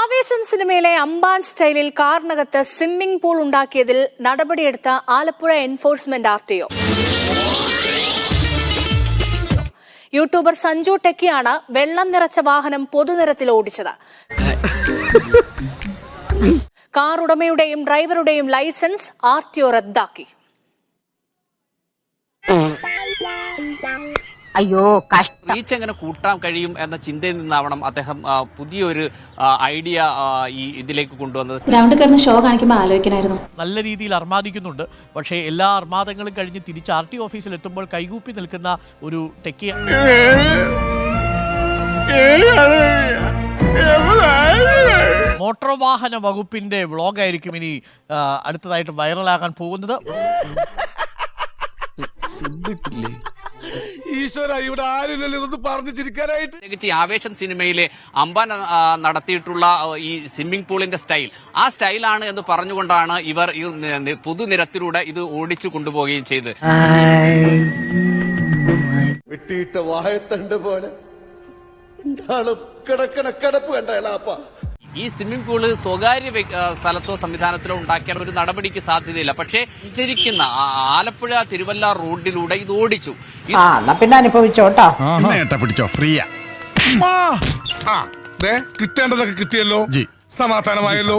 ആവേശം സിനിമയിലെ അംബാൻ സ്റ്റൈലിൽ കാറിനകത്ത് സ്വിമ്മിംഗ് പൂൾ ഉണ്ടാക്കിയതിൽ നടപടിയെടുത്ത Alappuzha enforcement R T O. YouTuber Sanju ടെക്കിയാണ് വെള്ളം നിറച്ച വാഹനം പൊതുനിരത്തിൽ ഓടിച്ചത്. കാർ ഉടമയുടെയും ഡ്രൈവറുടെയും ലൈസൻസ് ആർ ടി ഒ റദ്ദാക്കി. അയ്യോ കഷ്ടം. റീച്ച് എങ്ങനെ കൂട്ടാൻ കഴിയും എന്ന ചിന്തയിൽ നിന്നാവണം അദ്ദേഹം പുതിയൊരു ഐഡിയ ഈ ഇതിലേക്ക് കൊണ്ടുവന്നത്. ഗ്രൗണ്ട് കിടന്ന് ഷോ കാണിക്കുമ്പോൾ ആലോചിക്കണമായിരുന്നു. നല്ല രീതിയിൽ അർമാദിക്കുന്നുണ്ട്. പക്ഷേ എല്ലാ അർമാദങ്ങളും കഴിഞ്ഞ് തിരിച്ച് ആർ ടി ഓഫീസിൽ എത്തുമ്പോൾ കൈകൂപ്പി നിൽക്കുന്ന ഒരു ടെക്കി മോട്ടോർ വാഹന വകുപ്പിന്റെ വ്ളോഗായിരിക്കും ഇനി അടുത്തതായിട്ട് വൈറലാകാൻ പോകുന്നത്. ഈശ്വര ഇവിടെ ആരില്ലല്ലോ ഇതൊന്ന് പറഞ്ഞു ചിരിക്കാനായിട്ട്. പ്രത്യേകിച്ച് ഈ ആവേശം സിനിമയിലെ അമ്പാൻ നടത്തിയിട്ടുള്ള ഈ സ്വിമ്മിംഗ് പൂളിന്റെ സ്റ്റൈൽ. ആ സ്റ്റൈലാണ് എന്ന് പറഞ്ഞുകൊണ്ടാണ് ഇവർ ഈ നി- ഇത് ഓടിച്ചു കൊണ്ടുപോവുകയും ചെയ്ത് വെട്ടിയിട്ട വായത്തണ്ട് പോലെ. കിടക്കണ കിടപ്പ് കണ്ട ഈ സ്വിമ്മിംഗ് പൂൾ സ്വകാര്യ സ്ഥലത്തോ സംവിധാനത്തിലോ ഉണ്ടാക്കിയാൽ ഒരു നടപടിക്ക് സാധ്യതയില്ല. പക്ഷേ സഞ്ചരിക്കുന്ന ആ ആലപ്പുഴ തിരുവല്ല റോഡിലൂടെ ഇത് ഓടിച്ചു. പിന്നെ അനുഭവിച്ചോട്ടോ. പിടിച്ചോ? ഫ്രീയാ. കിട്ടേണ്ടതൊക്കെ കിട്ടിയല്ലോ. സമാധാനമായല്ലോ.